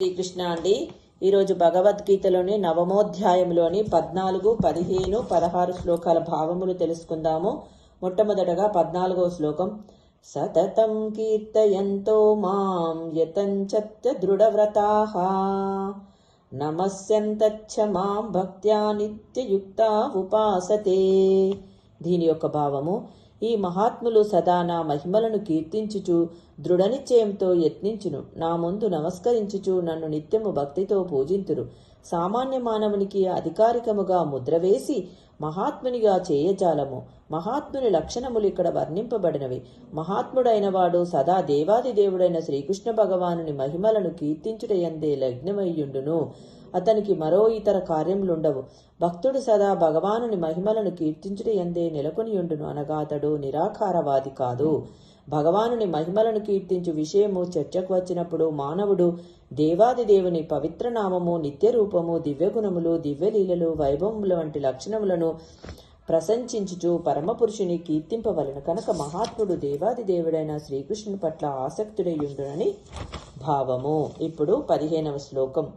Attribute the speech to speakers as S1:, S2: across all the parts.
S1: శ్రీకృష్ణ అండి. ఈరోజు భగవద్గీతలోని నవమోధ్యాయంలోని పద్నాలుగు పదిహేను పదహారు శ్లోకాల భావములు తెలుసుకుందాము. మొట్టమొదటగా పద్నాలుగో శ్లోకం. సతతం కీర్తయంతో మాం యతంచత్య దృఢవ్రతాః. నమస్యంతచ్చ మాం భక్త్యా నిత్యయుక్త ఉపాసతే. దీని యొక్క భావము ఈ మహాత్ములు సదా నా మహిమలను కీర్తించుచు దృఢనిశ్చయంతో యత్నించును. నా ముందు నమస్కరించుచు నన్ను నిత్యము భక్తితో పూజింతురు. సామాన్య మానవునికి అధికారికముగా ముద్ర వేసి మహాత్మునిగా చేయజాలము. మహాత్ముని లక్షణములు ఇక్కడ వర్ణింపబడినవి. మహాత్ముడైన వాడు సదా దేవాది దేవుడైన శ్రీకృష్ణ భగవానుని మహిమలను కీర్తించుటయందే లగ్నమయ్యుండును. అతనికి మరో ఇతర కార్యములుండవు. భక్తుడు సదా భగవానుని మహిమలను కీర్తించుట ఎందే నెలకొనియుండును అనగా అతడు నిరాకారవాది కాదు. భగవానుని మహిమలను కీర్తించు విషయము చర్చకు వచ్చినప్పుడు మానవుడు దేవాది దేవుని పవిత్ర నామము నిత్య రూపము దివ్యగుణములు దివ్యలీలలు వైభవముల వంటి లక్షణములను ప్రశంసించుచు పరమపురుషుని కీర్తింపవలను. కనుక మహాత్ముడు దేవాది దేవుడైన శ్రీకృష్ణుని పట్ల ఆసక్తుడయ్యుండునని భావము. ఇప్పుడు పదిహేనవ శ్లోకం.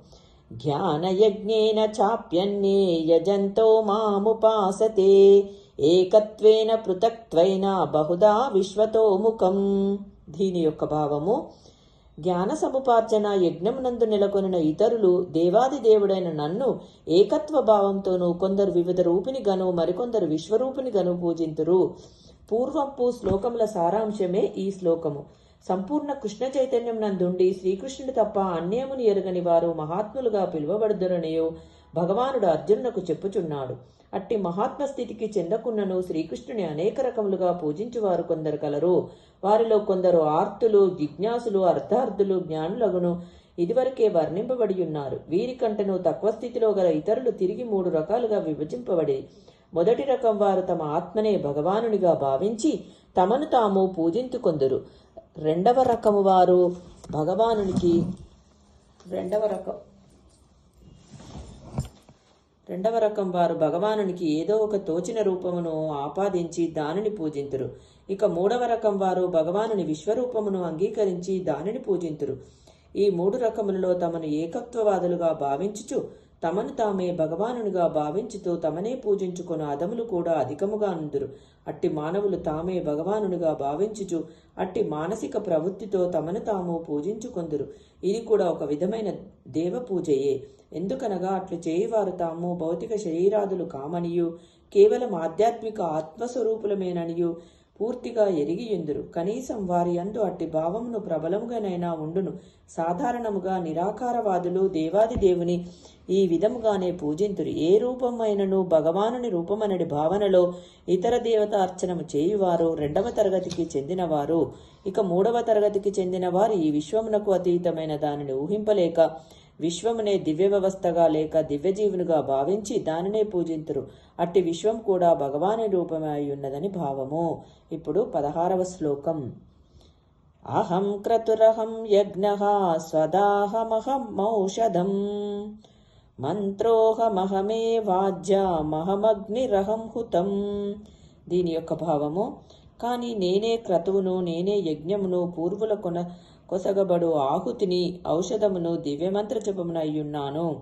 S1: జ్ఞానయజ్ఞేన చాప్యన్నే యజంతో మాముపాసతే ఏకత్వేన పృథక్త్వైన బహుదా విశ్వతోముఖం. దీని యొక్క భావము జ్ఞాన సముపార్జన యజ్ఞమునందు నెలకొనిన ఇతరులు దేవాది దేవుడైన నన్ను ఏకత్వ భావంతోనూ కొందరు వివిధ రూపిని గను మరికొందరు విశ్వరూపిని గను పూజింతురు. పూర్వపు శ్లోకముల సారాంశమే ఈ శ్లోకము. సంపూర్ణ కృష్ణ చైతన్యం నందుండి శ్రీకృష్ణుడు తప్ప అన్యముని ఎరుగని వారు మహాత్ములుగా పిలువబడుదురనియో. భగవానుడు అర్జునునకు చెప్పుచున్నాడు. అట్టి మహాత్మ స్థితికి చెందకున్నను శ్రీకృష్ణుని అనేక రకములుగా పూజించువారు కొందరు కలరు. వారిలో కొందరు ఆర్తులు జిజ్ఞాసులు అర్థార్థులు జ్ఞానులగును ఇదివరకే వర్ణింపబడి ఉన్నారు. వీరికంటను తక్కువ స్థితిలో గల ఇతరులు తిరిగి మూడు రకాలుగా విభజింపబడి మొదటి రకం వారు తమ ఆత్మనే భగవానునిగా భావించి తమను తాము పూజించుకొందురు రెండవ రకము వారు భగవానునికి రెండవ రకం రెండవ రకం వారు భగవానునికి ఏదో ఒక తోచిన రూపమును ఆపాదించి దానిని పూజింతురు. ఇక మూడవ రకం వారు భగవానుని విశ్వరూపమును అంగీకరించి దానిని పూజింతురు. ఈ మూడు రకములలో తమను ఏకత్వవాదులుగా భావించుచు తమను తామే భగవానునిగా భావించుతూ తమనే పూజించుకున్న అదములు కూడా అధికముగా నుందురు. అట్టి మానవులు తామే భగవానునిగా భావించుచు అట్టి మానసిక ప్రవృత్తితో తమను తాము పూజించుకొందురు. ఇది కూడా ఒక విధమైన దేవ పూజయే ఎందుకనగా అట్లు చేయివారు తాము భౌతిక శరీరాదులు కామనియు కేవలం ఆధ్యాత్మిక ఆత్మస్వరూపులమేననియు పూర్తిగా ఎరిగి ఎందురు? కనీసం వారి అందు అట్టి భావమును ప్రబలముగానైనా ఉండును. సాధారణముగా నిరాకారవాదులు దేవాది దేవుని ఈ విధముగానే పూజింతురు. ఏ రూపమైనను భగవానుని రూపమనడి భావనలో ఇతర దేవత అర్చనము చేయువారు రెండవ తరగతికి చెందినవారు. ఇక మూడవ తరగతికి చెందిన వారు ఈ విశ్వమునకు అతీతమైన దానిని ఊహింపలేక విశ్వమునే దివ్య వ్యవస్థగా లేక దివ్యజీవునిగా భావించి దానినే పూజింతురు. అట్టి విశ్వం కూడా భగవాని రూపమై ఉన్నదని భావము. ఇప్పుడు పదహారవ శ్లోకం. అహం క్రతురహం యజ్ఞ స్వదాహమహం ఔషధం మంత్రోహమహమే వాజ్యమహమగ్నిరహం హుతం. దీని యొక్క భావము కానీ నేనే క్రతువును నేనే యజ్ఞమును పూర్వుల కొన కొసగబడు ఆహుతిని ఔషధమును దివ్యమంత్ర జపమునయ్యున్నాను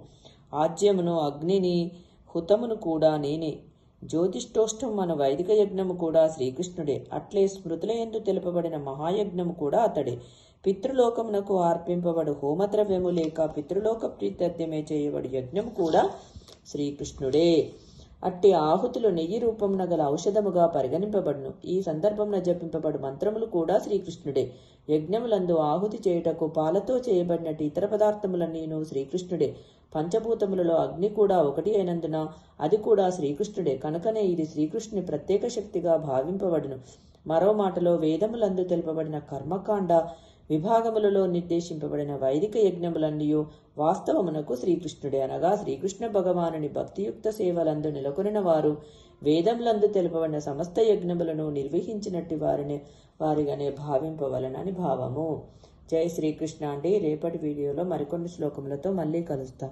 S1: ఆజ్యమును అగ్నిని హుతమును కూడా నేనే. జ్యోతిష్టోష్టం మన వైదిక యజ్ఞము కూడా శ్రీకృష్ణుడే. అట్లే స్మృతుల ఎందు తెలుపబడిన మహాయజ్ఞము కూడా అతడే. పితృలోకమునకు అర్పింపబడు హోమద్రవ్యము లేక పితృలోక ప్రీత్యర్థమే చేయబడు యజ్ఞము కూడా శ్రీకృష్ణుడే. అట్టి ఆహుతులు నెయ్యి రూపమున గల ఔషధముగా పరిగణింపబడును. ఈ సందర్భమున జపింపబడు మంత్రములు కూడా శ్రీకృష్ణుడే. యజ్ఞములందు ఆహుతి చేయుటకు పాలతో చేయబడినట్టు ఇతర పదార్థములన్నీను శ్రీకృష్ణుడే. పంచభూతములలో అగ్ని కూడా ఒకటి అయినందున అది కూడా శ్రీకృష్ణుడే. కనుకనే ఇది శ్రీకృష్ణుని ప్రత్యేక శక్తిగా భావింపబడును. మరో మాటలో వేదములందు తెలుపబడిన కర్మకాండ విభాగములలో నిర్దేశింపబడిన వైదిక యజ్ఞములన్నీ వాస్తవమునకు శ్రీకృష్ణుడే అనగా శ్రీకృష్ణ భగవానుని భక్తియుక్త సేవలందు నెలకొనిన వారు వేదములందు తెలుపబడిన సమస్త యజ్ఞములను నిర్వహించినట్టు వారిని వారిగానే భావింపవలనని భావము. జై శ్రీకృష్ణ అండి. రేపటి వీడియోలో మరికొన్ని శ్లోకములతో మళ్ళీ కలుస్తాం.